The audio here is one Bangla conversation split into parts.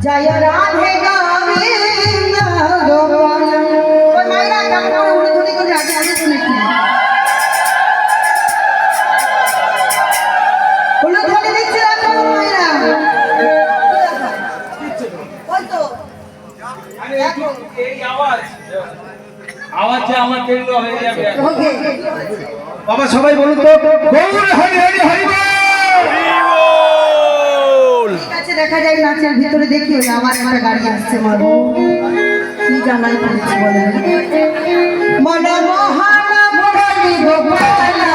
জয় রাধে গোবিন্দ গোপাল ওই মায়েরা কেমন করে উড়ে ধরে করে আগে আগে শুনেছি হলুদ ধরে দিচ্ছে এখন মায়েরা ওই তো এই আওয়াজ আওয়াজে আমার কেন্দ্র হয়ে যাবে ওকে বাবা সবাই বলুন তো গৌর হরি হরি হরি দেখা যায় নাচের ভিতরে দেখি ওই আমার একটা গাড়ি আসছে মারবো কি জানাই পড়েছি বলে? মন মহান গোপালা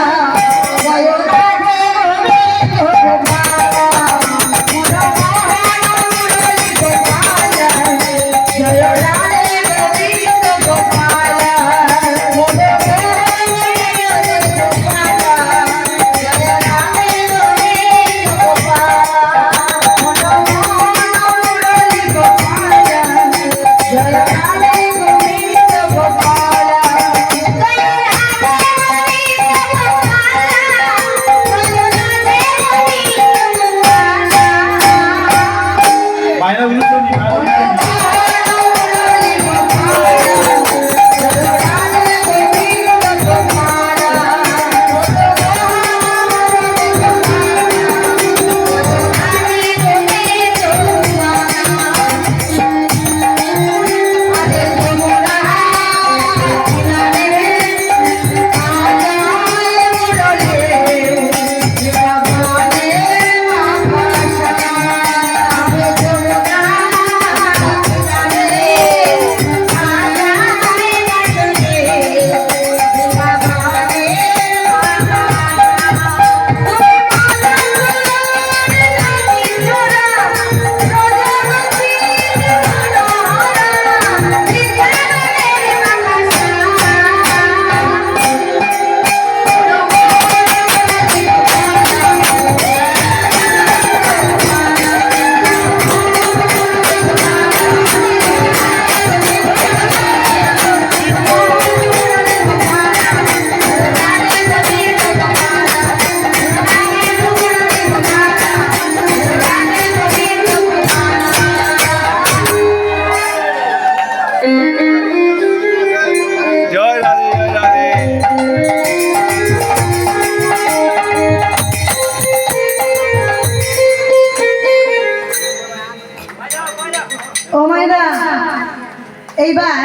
এইবার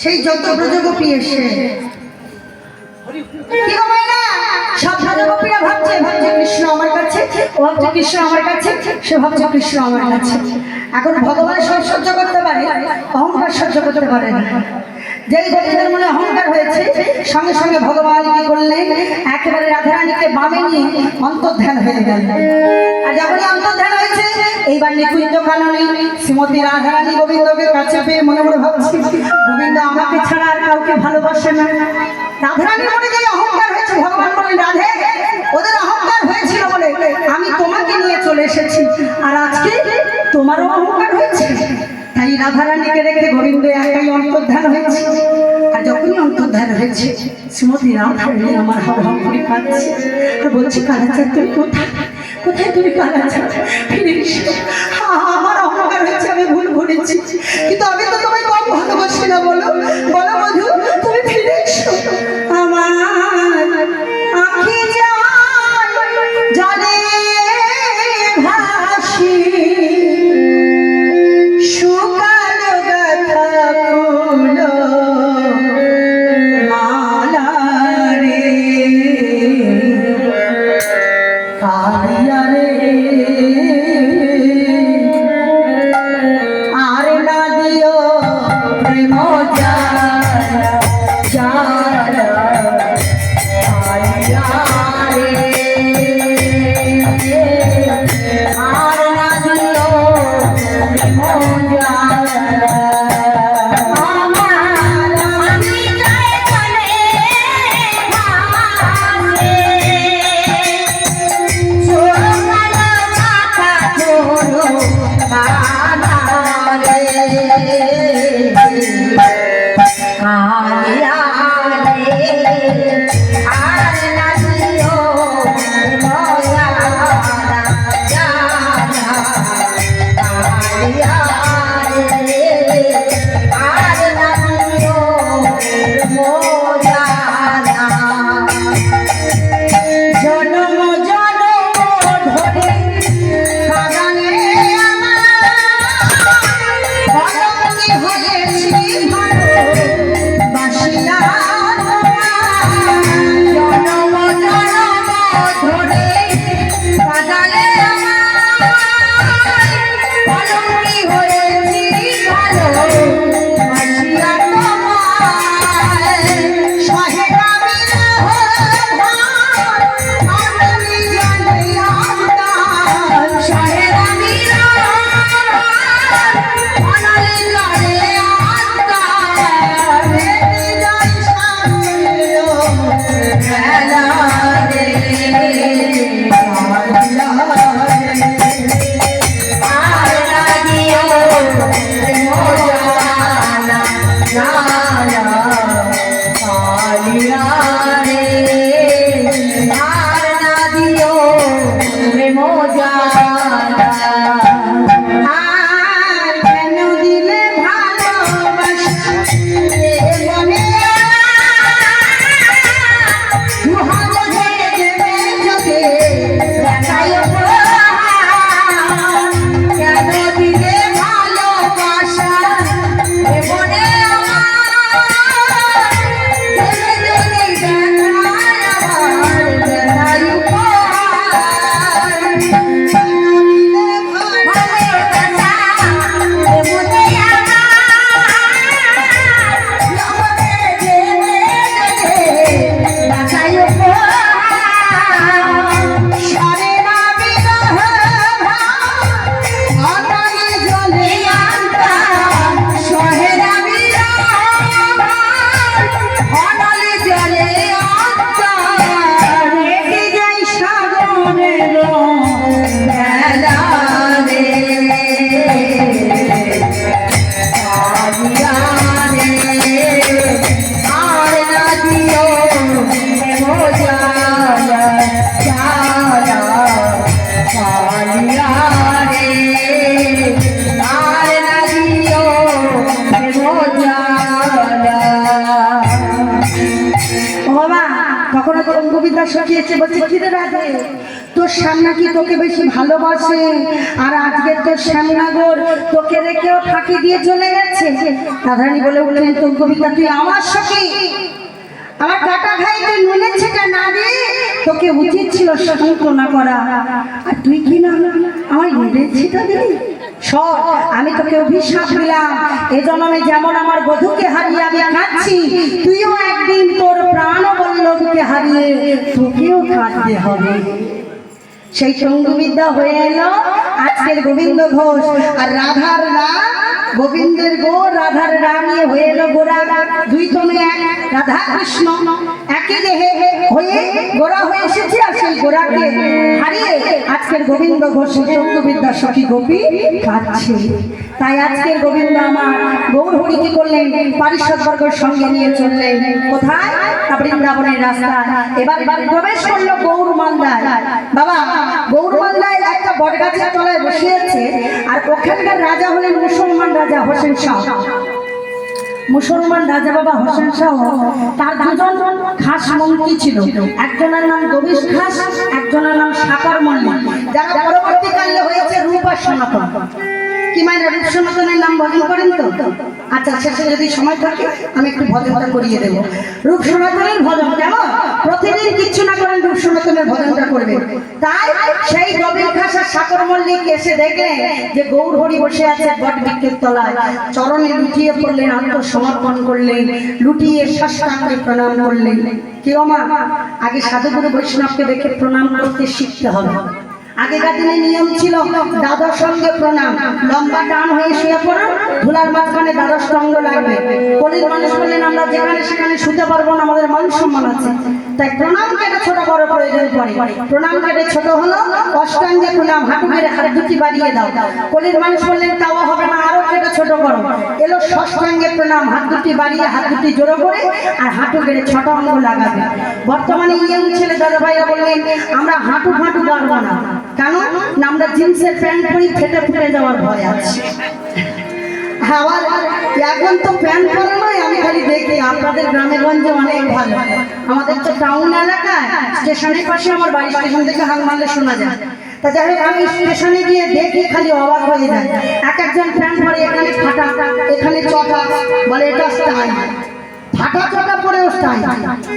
সেই যত ব্রজগোপী এসে মাইরা সব ভাবছে কৃষ্ণ আমার কাছে কৃষ্ণ আমার কাছে কৃষ্ণ আমার কাছে। এখন ভগবান সহ্য করতে পারে, অহংকার সহ্য করতে পারে না। যেই গোপীদের মনে অহংকার হয়েছে, সঙ্গে সঙ্গে ভগবান কি করলেন? একেবারে রাধারানীকে বামে নিয়ে অন্তর্ধান হয়ে গেল আর যখনই অন্তর্ধান হয়েছে, এইবার নিকুঞ্জ কাননে শ্রীমতী রাধারানী গোবিন্দকে কাছে পেয়ে মনে মনে ভাবছি, গোবিন্দ, আমাকে ছাড়া আর কাউকে ভালোবাসে না। রাধারানী মনে যে অহংকার হয়েছে, ভগবান বলেন রাধে, ওদের অহংকার হয়েছিল বলে আমি তোমাকে নিয়ে চলে এসেছি। আর আজকে তোমারও অহংকার হয়েছে? তাই রাধারানীকে রেখে গোবিন্দ একাই অন্তর্ধান হয়েছে। আর যখনই অন্তর্ধান হয়েছে, শ্রীমতী রাধারানী আমার হাব করে কাঁদছে। আর বলছি কালাচার তুই কোথায়? কোথায় তুমি কালাচার ফিরে আমার অহংকার হয়েছে আমি ভুল করেছি কিন্তু আমি তো তোমায় কম ভালোবাসি না বলো? বলো রে তোর শ্যামনা কি তোকে বেশি ভালোবাসে? আর আজকে তোর শ্যামনাগর তোকে রেখেও ফাঁকি দিয়ে চলে গেছে। রাধারানী বলে উঠলেন, তোর কবিতা তুই আমার সখী। আমার কাটা খাই তুই নুনের না দিয়ে তোকে উচিত ছিল সান্ত্বনা করা। আর তুই কি না আমার নুনের ছেটা দিলি? সব আমি তোকে অভিশাপ দিলাম। এ জন্মে যেমন আমার বধূকে হারিয়ে আমি কাঁদছি, তুইও একদিন তোর প্রাণ বল্লভকে হারিয়ে তোকেও কাঁদতে হবে। সেই সঙ্গবিদ্যা হয়ে এলো। আজকের গোবিন্দ ঘোষ আর রাধার রা গোবিন্দের গো রাধার রা নিয়ে হয়ে এলো গোরা। দুই তনু এক, রাধা কৃষ্ণ একই দেহে হয়ে গোরা হয়ে এসেছে আর সেই গোরাকে হারিয়ে আজকের গোবিন্দ ঘোষ সঙ্গবিদ্যা সখী গোপী কাঁদছে। তাই আজকের গোবিন্দ আমার গৌর হরি কি করলেন? পারিষদ বর্গের সঙ্গে নিয়ে চললেন। কোথায়? বৃন্দাবনের রাস্তা এবার প্রবেশ করল গৌর মালদায়। বাবা, গৌর মালদায় বটগাছের তলায় বসিয়েছে আর ওখানকার রাজা হলেন মুসলমান রাজা হোসেন শাহ। মুসলমান রাজা বাবা হোসেন শাহ, তার দুজন খাস মন্ত্রী ছিল। একজনের নাম গবিশ খাস, একজনের নাম সাকার মল্লিক যারা পরবর্তীকালে হয়েছে রূপ সনাতন। কি মানে রূপ সনাতনের নাম ভজন করেন তো? আচ্ছা শেষে যদি সময় থাকে, আমি একটু ভজনটা করিয়ে দেব। রূপ সনাতনের ভজন কেমন? প্রতিদিন কিচ্ছু না করেন রূপ সনাতনের ভজনটা করবে। তাই সেই গভীর খাসা সাকর মল্লিক এসে দেখলেন যে গৌর হরি বসে আছে বট বৃক্ষের তলায়। চরণে লুটিয়ে পড়লেন, আত্মসমর্পণ করলেন, লুটিয়ে সাষ্টাঙ্গে প্রণাম করলেন। কি মা আগে সাধুগুরু বৈষ্ণবকে দেখে প্রণাম করতে শিখতে হবে। আগেকার দিনে নিয়ম ছিল দ্বাদশ সঙ্গে প্রণাম। লম্বা টান হয়ে শুয়ে পড়ুন ধুলার মাঝখানে দ্বাদশ অঙ্গ লাগবে। কলির মানুষ বললেন, আমরা যেখানে সেখানে শুতে পারব না, আমাদের মান সম্মান আছে। তাই প্রণাম কেটে ছোট বড় প্রয়োজন পড়ে। প্রণাম কেটে ছোট হলো, অষ্টাঙ্গে প্রণাম হাঁটু মেরে হাত দুটি বাড়িয়ে দাও। কলির মানুষ বললেন, তাও হবে না, আরও কেটে ছোট করো এলো ষষ্ঠাঙ্গে প্রণাম, হাত দুটি বাড়িয়ে হাত দুটি জোড়ো করে, আর হাঁটু কেটে ছোট অঙ্গ লাগাবে। বর্তমানে ইয়ং ছেলে দাদা ভাইরা বললেন, আমরা হাঁটু হাঁটু পারব না। কেন? না, আমরা জিন্সের প্যান্ট পরি ফেটে ফুটে যাওয়ার ভয় আছে। আবার এখন তো প্যান্ট পরে নয়, আমি খালি দেখি, আপনাদের গ্রামে গঞ্জে অনেক ভালো। আমাদের তো টাউন এলাকায়, স্টেশনের পাশে আমার বাড়ি স্টেশন থেকে হাং মারলে শোনা যায়। তা যাই হোক, আমি স্টেশনে গিয়ে দেখি, খালি অবাক হয়ে যায়। এক একজন প্যান্ট পরে, এখানে ফাটা, এখানে চটা, বলে এটা স্টাইল ফাটা চটা পরেও স্টাইল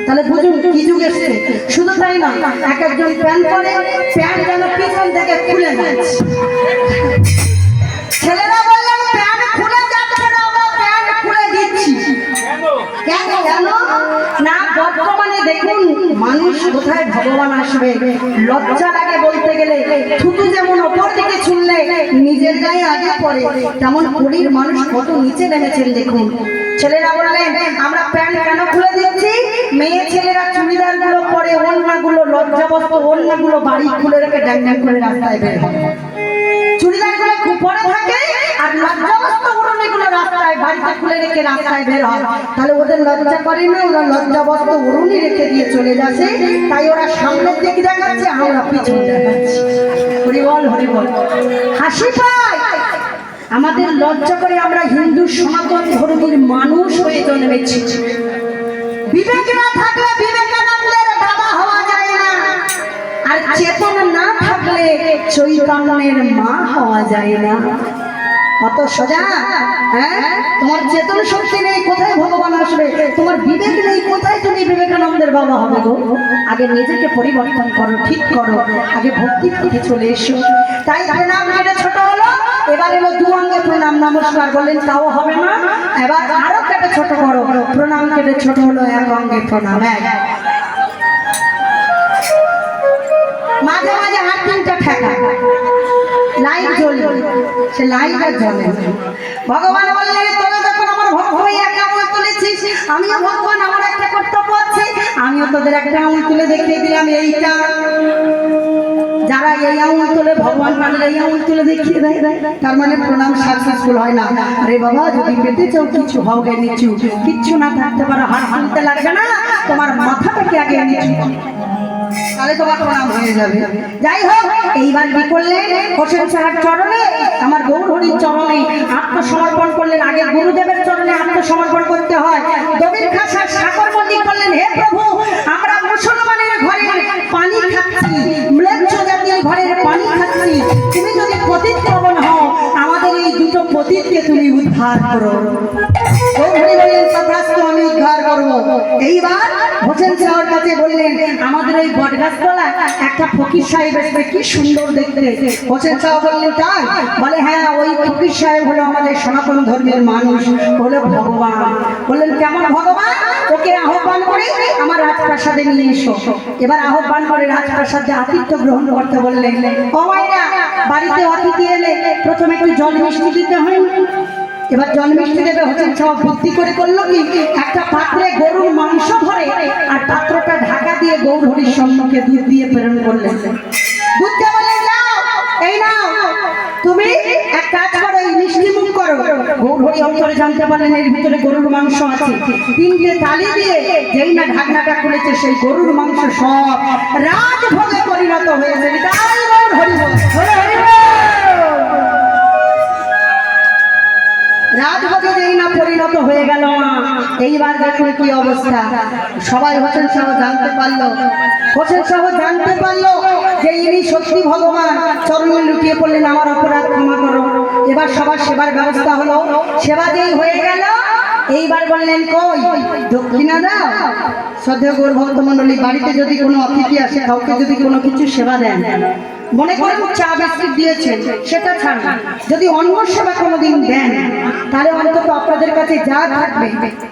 তাহলে বুঝুন কি যুগ এসছে। শুধু তাই না এক একজন প্যান্ট পরে, প্যান্ট যেন পিছন থেকে খুলে ছেলেরা বললেন, প্যান্ট খুলে যাচ্ছে না আমরা প্যান্ট খুলে দিচ্ছি। কেন? কেন? না, বর্তমানে দেখুন, মানুষ কোথায় ভগবান আসবে? লজ্জা লাগে বলতে গেলে। থুতু যেমন ওপর দিকে ছুনলে নিজের গায়ে আগে পড়ে। তেমন কুড়ির মানুষ কত নিচে নেমেছেন দেখুন। ছেলেরা বললেন, আমরা প্যান্ট কেন খুলে দিচ্ছি? মেয়ে ছেলেরা চুড়িদারগুলো পরে ওন্না গুলো লজ্জাবস্ত ওন্না গুলো বাড়ি খুলে রেখে ড্যাং ড্যাং করে রাস্তায় বের হয়। চুড়িদারগুলো খুব পরে থাকে আর লজ্জাবস্ত উড়নে গুলো রাস্তায়, বাড়িতে খুলে রেখে রাস্তায় বের হয়। তাহলে ওদের লজ্জা করে না? ওরা লজ্জাবস্ত উড়ুনি রেখে দিয়ে চলে যাচ্ছে। তাই ওরা সামনের দিক দেখাচ্ছে, আমরা পিছন দেখাচ্ছি। হরিবল হরিবল হাসি পায়! আমাদের লজ্জা করে আমরা হিন্দু সনাতন ধর্মের মানুষ হয়ে জন্মেছি। বিবেক না থাকলে বিবেকানন্দের বাবা হওয়া যায় না। আর চেতনা না থাকলে চৈতন্যের মা হওয়া যায় না। কত সোজা হ্যাঁ? তোমার চেতন শক্তি নেই, কোথায় ভগবান আসবে? তোমার বিবেক নেই, কোথায় তুমি বিবেকানন্দের বাবা হবে গো? আগে নিজেকে পরিবর্তন করো, ঠিক করো। আগে ভক্তির দিকে চলে এসো। তাই প্রণাম কেটে ছোট হলো। এবার এলো দু অঙ্গে প্রণাম, নমস্কার বললেন, তাও হবে না। এবার আরও কেটে ছোট করো। প্রণাম কেটে ছোট হলো, এক অঙ্গে প্রণাম, এক। মাঝে মাঝে হাত তিনটা ঠেকা। লাইট জ্বলবে সে লাইট আর জ্বলে ভগবান বললেন তোরা যখন আমার ভক্ত হয়ে একা আঙুল তুলেছিস? আমিও ভগবান, আমার একটা কর্তব্য আছে। আমিও তোদের একটা আঙুল তুলে দেখিয়ে দিলাম, এইটা। যারা এই আঙুল তুলে, ভগবান মানে এই আঙুল তুলে দেখিয়ে দেয়। তার মানে প্রণাম সাকসেসফুল হয় না। আরে বাবা, যদি পেতে চাও কিছু হবে নিচু। কিচ্ছু না থাকতে পারো, হাত তুলতে লাগবে না। তোমার মাথাটাকে আগে নিচু। তাহলে তোমার প্রণাম হয়ে যাবে। যাই হোক, এইবার কি করলেন হোসেন সাহার চরণে, আমার গৌরহরির চরণে আত্মসমর্পণ করলেন। আগে গুরুদেবের চরণে আত্মসমর্পণ করতে হয়। দবির খাসার সাগর মল্লিক করলেন, হে প্রভু, আমরা মুসলমানের ঘরে come. তুমি উদ্ধার করো। আমি উদ্ধার করব। এইবার হোসেন সাহর কাছে বললেন, আমাদের ওই একটা ফকির সাহেব এসবে কি সুন্দর দেখতে। হোসেন সাহ বললেন, তাই? বলে হ্যাঁ ওই ফকির সাহেব হলো আমাদের সনাতন ধর্মের মানুষ, হলো ভগবান। বললেন, কেমন ভগবান? ওকে আহ্বান করে আমার রাজপ্রাসাদে নিয়ে এসো। এবার আহ্বান করে রাজপ্রাসাদে আতিথ্য গ্রহণ করতে বললেন ও মাইনা বাড়িতে অতিথি এলে প্রথমে একটু জল মিষ্টি দিতে হয়? এবার জল মিষ্টি দেবে হোসেন সব ভর্তি করে করল কি একটা পাত্রে গরুর মাংস ভরে আর পাত্রটা ঢাকা দিয়ে গৌর হরির সম্মুখে দুধ দিয়ে প্রেরণ করলেন যাও এই নাও তুমি এক কাজ করো এই মিষ্টি মুখ করো গৌর হরি অন্তরে জানতে পারলেন এর ভিতরে গরুর মাংস আছে তিনটে তালি দিয়ে যেই না ঢাকনাটা খুলেছে সেই গরুর মাংস সব রাজভোগে পরিণত হয়েছে হরি হরি হরি রাজভোগে যেই না পরিণত হয়ে গেল মা এইবার দেখুন কি অবস্থা। সবাই হোসেন সাহ জানতে পারল, হোসেন সাহ জানতে পারল যে ইনি সত্যি ভগবান। চরণে লুটিয়ে পড়লেন, আমার অপরাধ ক্ষমা করো। এবার সবার সেবার ব্যবস্থা হলো। সেবা যেই হয়ে গেল, এইবার বললেন কই? দক্ষিণা দাও শ্রদ্ধেয় গৌরভক্ত মন্ডলী বাড়িতে যদি কোনো অতিথি আসে, কাউকে যদি কোনো কিছু সেবা দেন মনে করেন চা বিস্কুট দিয়েছেন সেটা ছাড়া যদি অন্য সেবা কোনোদিন দেন, তাহলে অন্তত আপনাদের কাছে যা থাকবে,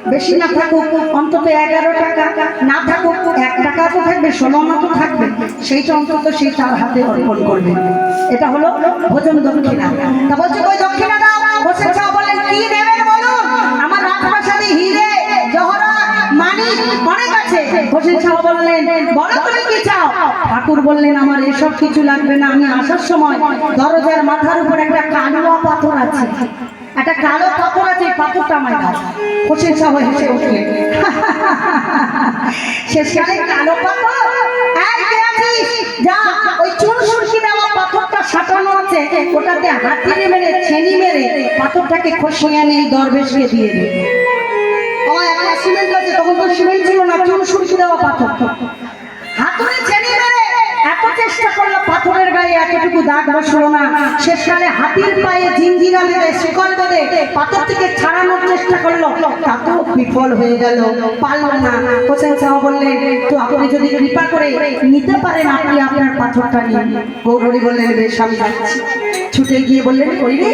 বেশি না থাকুক, অন্তত এগারো টাকা, না থাকুক, এক টাকা তো থাকবে, ষোলো মতো থাকবে। সেইটা অন্তত সেই তার হাতে অর্পণ করবে। এটা হলো ভোজন দক্ষিণা। তা বলছে ওই দক্ষিণা দাও? হোসেন সাহেব বলেন কি নেবেন অনেক আছে হোসেন সাহেব বললেন বলো তুমি কি চাও? ঠাকুর বললেন, আমার এসব কিছু লাগবে না, আমি আসার সময় দরজার মাথার উপর একটা কালো পাথর আছে। একটা কালো পাথর আছে পাথরটা আমায় দাও। হোসেন সাহেব হেসে উঠলেন। শেষকালে কালো পাথর। ওই চুন সুরকি পাথরটা সাঁটানো আছে। ওটাতে হাতিয়ে মেরে, ছেনি মেরে পাথরটাকে খসিয়ে নিয়ে দরবেশকে দিয়ে দে। সিমেন্ট আছে, তখন তো সিমেন্ট ছিল না চুন সুরকি দেওয়া পাথর। এত চেষ্টা করল, পাথরের গায়ে এতটুকু দাগ বসল না। শেষকালে হাতির পায়ে জিঞ্জিরা মেরে শিকল বেঁধে পাথর থেকে ছাড়ানোর চেষ্টা করল। তাতেও বিফল হয়ে গেল। পারল না। হোসেন সাহ বললেন, তো আপনি যদি কৃপা করে নিতে পারেন আপনি আপনার পাথরটা নিন গৌরী বেশ, আমি যাচ্ছি। ছুটে গিয়ে বললেন ওই রে?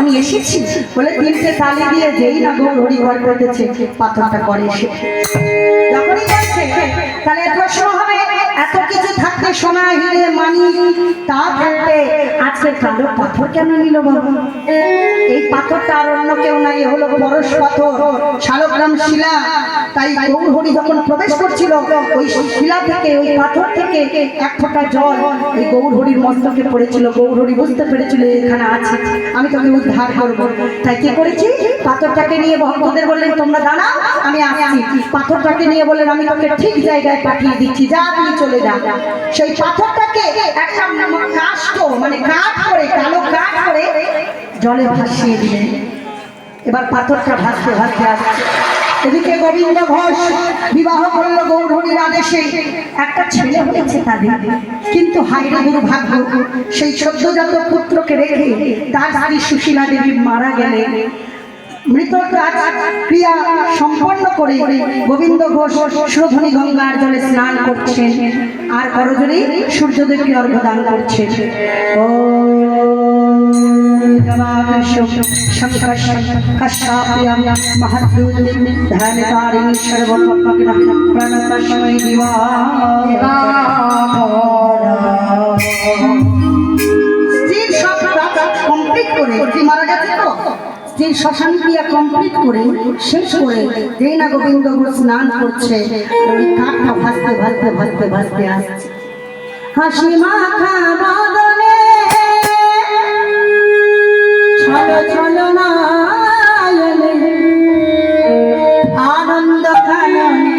আমি এসেছি বলে তিনটে তালি দিয়ে যেই না গো ঘড়ি ঘর করতেছে পাথরটা করে এসে। যখনই বলছে, তাহলে প্রশ্ন হবে এত কিছু থাকতে সোনা হিরে মানি, তা থাকতে আজকে কালো পাথর কেন নিল বাবা? এই পাথরটা আর অন্য কেউ নাই হলো পরশ পাথর। শালগ্রাম শিলা। তাই গৌরহরি যখন প্রবেশ করছিল, ওই শিলা থেকে, ওই পাথর থেকে এক ফোঁটা জল এই গৌরহরির মস্তকে পড়েছিল। গৌরহরি বুঝতে পেরেছিল এখানে আছে। আমি তোকে উদ্ধার করব। তাই কি করেছি? পাথরটাকে নিয়ে ভক্তদের বললেন, তোমরা দাঁড়াও, আমি আসছি। পাথরটাকে নিয়ে বললেন, আমি তোকে ঠিক জায়গায় পাঠিয়ে দিচ্ছি। যা, তুই চলে যা। সেই পাথরটাকে একটা কাষ্ট মানে করে, কালো করে জলে ভাসিয়ে দিলেন। এবার পাথরটা ভাসতে ভাসতে আসছে। এদিকে গোবিন্দ ঘোষ বিবাহ করল আদেশে। একটা ছেলে হয়েছে তাদের, কিন্তু হাইরে দুর্ভাগ্য, সেই সদ্যজাত পুত্রকে রেখে তার স্ত্রী সুশীলা দেবী মারা গেলে মৃত ক্রিয়া সম্পন্ন করে গোবিন্দ ঘোষ সুরধনী গঙ্গার জলে স্নান করছেন। আর করজনে সূর্যদেবকে অর্ঘ দান করছেন ও স্ত্রীর শ্মশান ক্রিয়া কমপ্লিট করে, শেষ করে যেই না গোবিন্দ স্নান করছে, ওই কাঠটা ভাসতে ভাসতে ভাসতে ভাসতে আসছে। হাসি মাখা বদনে, ছলো ছলো নয়নে আনন্দ কাননে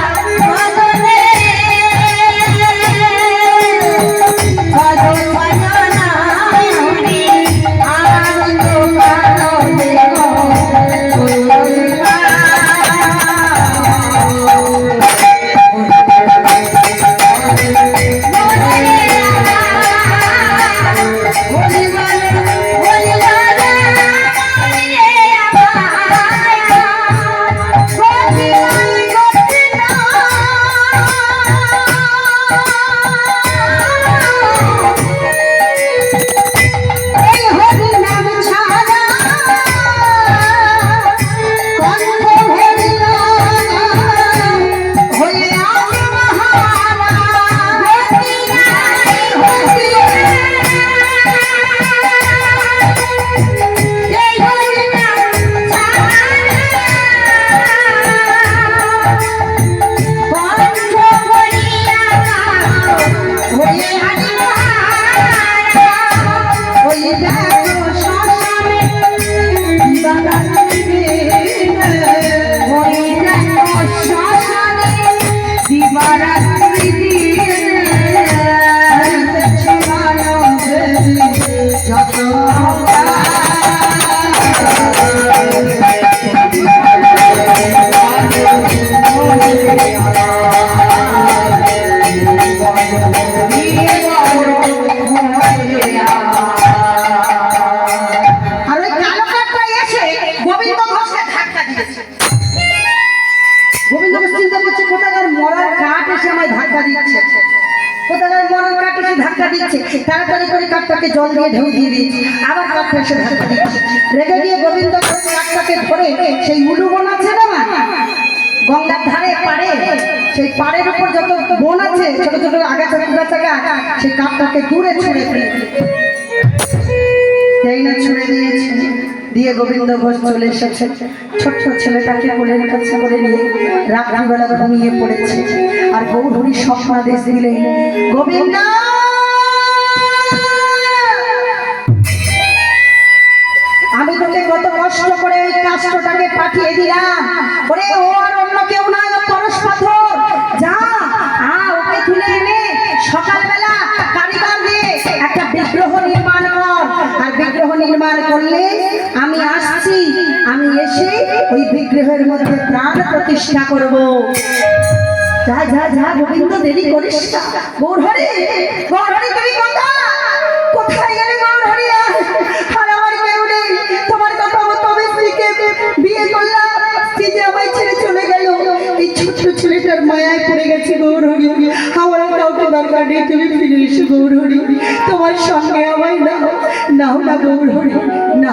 করে জল দিয়ে ঢেউ দিয়ে দিয়েছে। আবার কাঠটা এসে ধাক্কা দিচ্ছে। রেগে গিয়ে গোবিন্দ কাঠটাকে ধরে সেই উলু বন আছে না? গঙ্গার ধারে, পাড়ে, সেই পাড়ের উপর যত বন আছে, ছোট ছোট আগাছা কুগাছা গাছ, সেই কাঠটাকে দূরে ছুঁড়ে এই না ছুঁড়ে দিয়েছে। দিয়ে গোবিন্দ ঘোষ চলে এসেছে। ছোট্ট ছেলেটাকে কোলের কাছে করে নিয়ে রাত্রিবেলা ঘুমিয়ে পড়েছে। আর গৌরী স্বপ্নাদেশ দিলে গোবিন্দ! কষ্ট করে ওই কাষ্টটাকে পাঠিয়ে দিলাম। ওরে ও আর অন্য কেউ না ও পরশ পাথর যা, আ, ওকে তুলে এনে সকালবেলা কারিগর দিয়ে একটা বিগ্রহ নির্মাণ কর। আর বিগ্রহ নির্মাণ করলে আমি আসছি, আমি এসে ওই বিগ্রহের মধ্যে প্রাণ প্রতিষ্ঠা করব। যা যা যা, গোবিন্দ, দেরি করিস না। গৌরহরি গৌরহরি, তুমি কোথায়? কোথায় গেলে গৌরহরি? আর মায়ায় পড়ে গেছে গৌরহরি। আমার কাউকে দরকার নেই, তুমি ফিরে এসো তোমার সঙ্গে আমায় না না।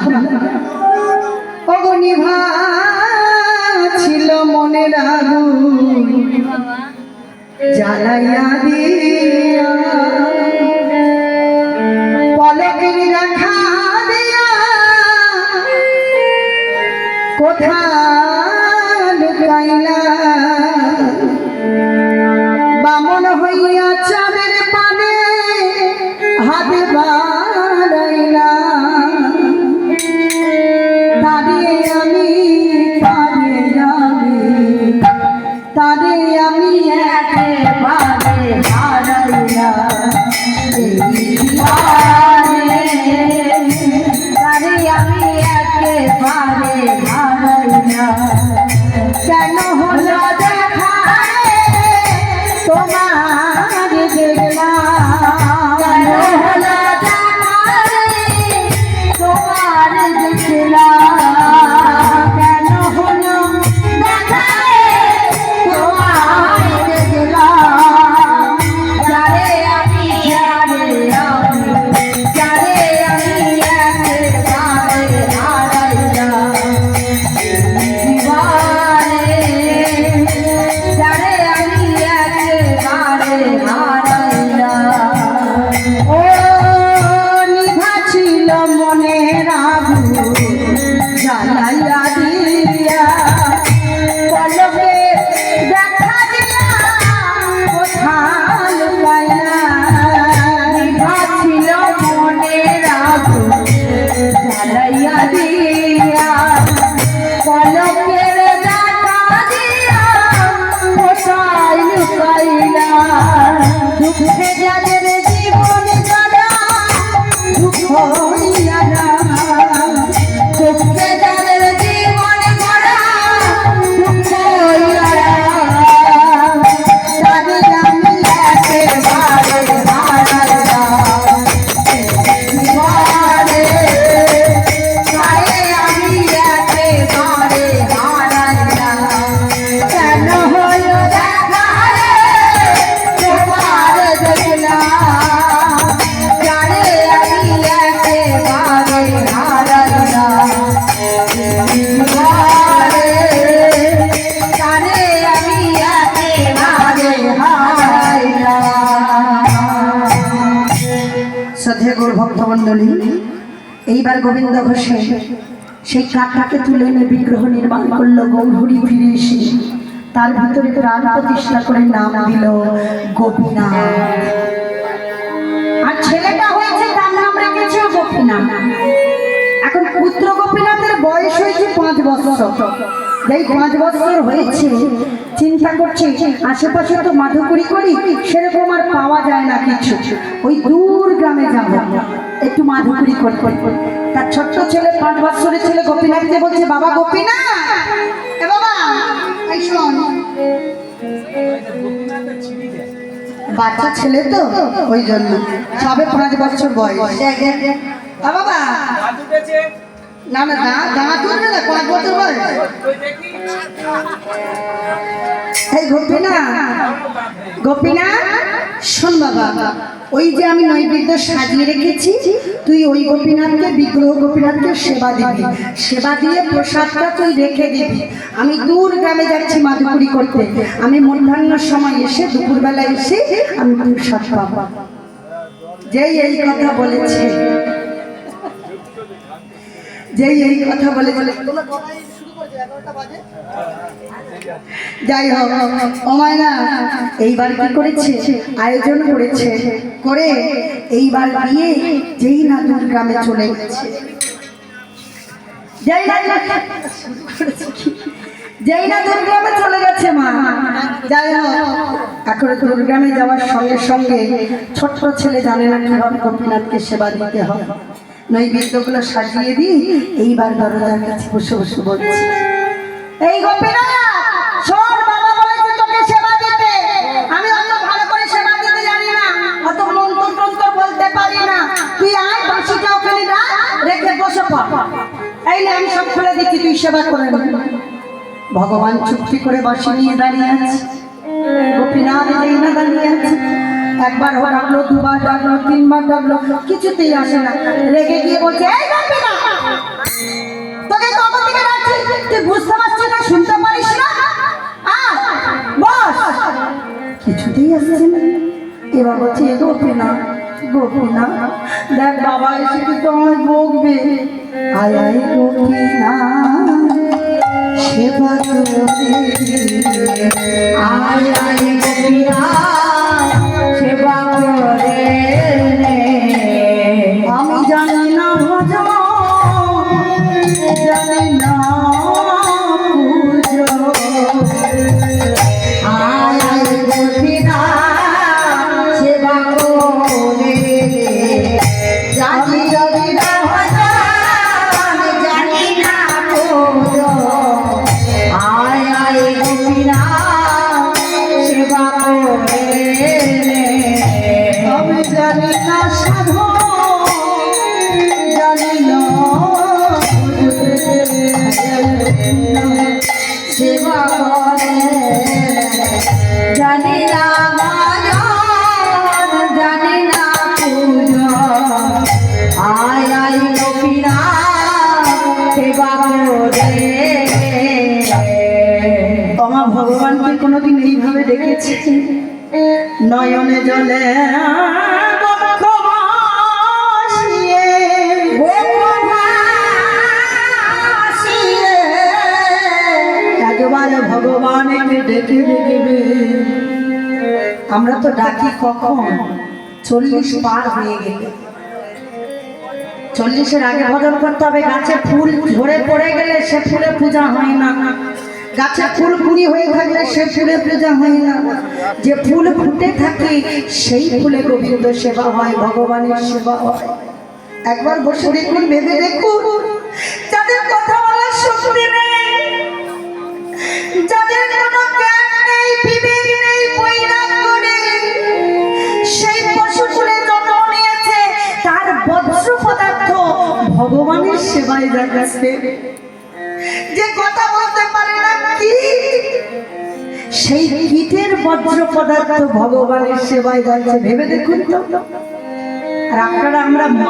ছিল মনের আগুন, জ্বালাইয়া দিয়া। দেখা দিয়া কোথা গোবিন্দ ঘোষে সেই কাঠটাকে তুলে এনে বিগ্রহ নির্মাণ করল গৌরি ফিরে এসে। তার ভিতরে প্রাণ প্রতিষ্ঠা করে নাম দিল গোপীনাথ। আর ছেলেটা হয়েছে তার নাম রেখেছে গোপীনাথ। পাঁচ বছর হয়েছে, চিন্তা করছে, আশেপাশে তো মাধুকরি করি, সেরকম আর পাওয়া যায় না কিছু। ওই দূর গ্রামে যাব, একটু মাধুকরি করি। তার ছোট্ট ছেলে পাঁচ বছরের ছেলে গোপীনাথকে বলছে, বাবা শোন। বাচ্চা ছেলে তো, ওই জন্য। সবে পাঁচ বছর বয়স। বাবা না না দাঁত উঠবে না পাঁচ বছর বয়স এই গোপীনা গোপীনা শোন বাবা, ওই যে আমি নৈবেদ্য সাজিয়ে রেখেছি, তুই ওই গোপীনাথকে, বিগ্রহ গোপীনাথকে সেবা দিবি। সেবা দিয়ে প্রসাদটা তুই রেখে দিবি। আমি দূর গ্রামে যাচ্ছি মাধুপুরি করতে। আমি মধ্যাহ্নের সময় এসে দুপুরবেলা এসে আমি প্রসাদ পাবো। যেই এই কথা বলেছে যেই এই কথা বলে বলে। যাই হোক ওমায় না এইবার কি করেছে? আয়োজন করেছে। করে এইবার বিয়ে যেই না গ্রামে চলে গেছে। যেই না যেই না দূর গ্রামে চলে গেছে মা। যাই হোক এখন দূর গ্রামে যাওয়ার সঙ্গে সঙ্গে ছোট্ট ছেলে জানে না কীভাবে গোপীনাথকে সেবা দিতে হয়। নৈবেদ্যগুলো সাজিয়ে দিই এইবার দরজার কাছে বসে বসে বলছি, এই বলেছে তোকে সেবা আমি ভালো করে সেবা দিতে জানি না বলতে না। তুই রাখ বসে এই সব খুলে তুই সেবা করে ভগবান চুপটি করে বাসি নিয়ে দাঁড়িয়ে আছে। গোপীনাথ দাঁড়িয়ে আছে। একবার ডাকলো, দুবার ডাকলো, তিনবার ডাকলো, কিছুতেই আসে না। রেগে গিয়ে বলছে তোকে বুঝতে না, শুনতে পারিস না? কিছুতেই না। এবার বলছে গোপীনা গোপীনা দেখ বাবা বকবে? আয় সেবা নয়নে জলে ডেকে আমরা তো ডাকি কখন? চল্লিশ পার হয়ে গেলে। চল্লিশের আগে ভজন করতে হবে। গাছে ফুল ঝরে পড়ে গেলে সে ফুলে পূজা হয় না। গাছে ফুল কুড়ি হয়ে থাকলে সে ফুলে পূজা হয় না। যে ফুল ফুটে থাকে, সেই ফুলে গোবিন্দ সেবা হয়, ভগবানের সেবা হয়। একবার বসে দেখুন, ভেবে দেখুন, যাদের কথা বলার শক্তি নেই, যাদের কোনো জ্ঞান নেই, বিবেক নেই, বৈরাগ্য নেই, সেই পশুকুলে জন্ম নিয়েছে, তার বজ্র পদার্থ ভগবানের সেবায় যাচ্ছে যে কথা বলতে পারে না কি? সেই কীটের বজ্র পদার্থ ভগবানের সেবায় যাচ্ছে। ভেবে দেখুন তো। আর আপনারা আমরা